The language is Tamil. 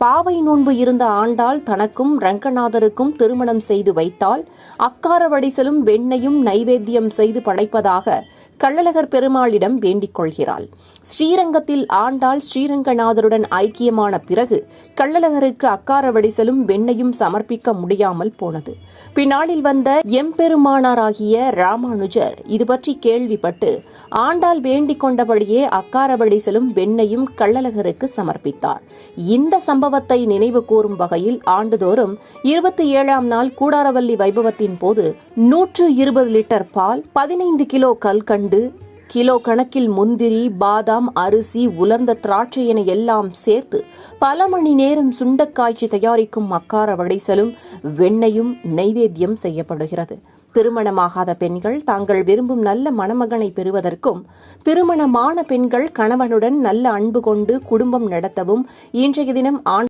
பாவை நோன்பு இருந்த ஆண்டாள் தனக்கும் ரங்கநாதருக்கும் திருமணம் செய்து வைத்தால் அக்கார வடிசலும் வெண்ணையும் நைவேத்தியம் செய்து படைப்பதாக கள்ளழகர் பெருமாளிடம் வேண்டிக் கொள்கிறாள். ஸ்ரீரங்கத்தில் ஆண்டாள் ஸ்ரீரங்கநாதருடன் ஐக்கியமான பிறகு கள்ளழகருக்கு அக்கார வடிசலும் வெண்ணையும் சமர்ப்பிக்க முடியாமல் போனது. பின்னாளில் வந்த எம்பெருமானாராகிய ராமானுஜர் இது பற்றி கேள்விப்பட்டு ஆண்டாள் வேண்டிக் கொண்டபடியே அக்கார வடிசலும் வெண்ணையும் கள்ளழகருக்கு சமர்ப்பித்தார். இந்த சம்பவத்தை நினைவு கூறும் வகையில் ஆண்டுதோறும் இருபத்தி ஏழாம் நாள் கூடாரவல்லி வைபவத்தின் போது நூற்று இருபது லிட்டர் பால் பதினைந்து கிலோ கல்கண்டு கிலோ கணக்கில் முந்திரி பாதாம் அரிசி உலர்ந்த திராட்சை என எல்லாம் சேர்த்து பல மணி நேரம் சுண்டக்காய்ச்சி தயாரிக்கும் மக்கார வடைசலும் வெண்ணையும் நைவேத்தியம் செய்யப்படுகிறது. திருமணமாகாத பெண்கள் தாங்கள் விரும்பும் நல்ல மணமகனை பெறுவதற்கும் திருமணமான பெண்கள் கணவனுடன் நல்ல அன்பு கொண்டு குடும்பம் நடத்தவும் இன்றைய தினம் ஆண்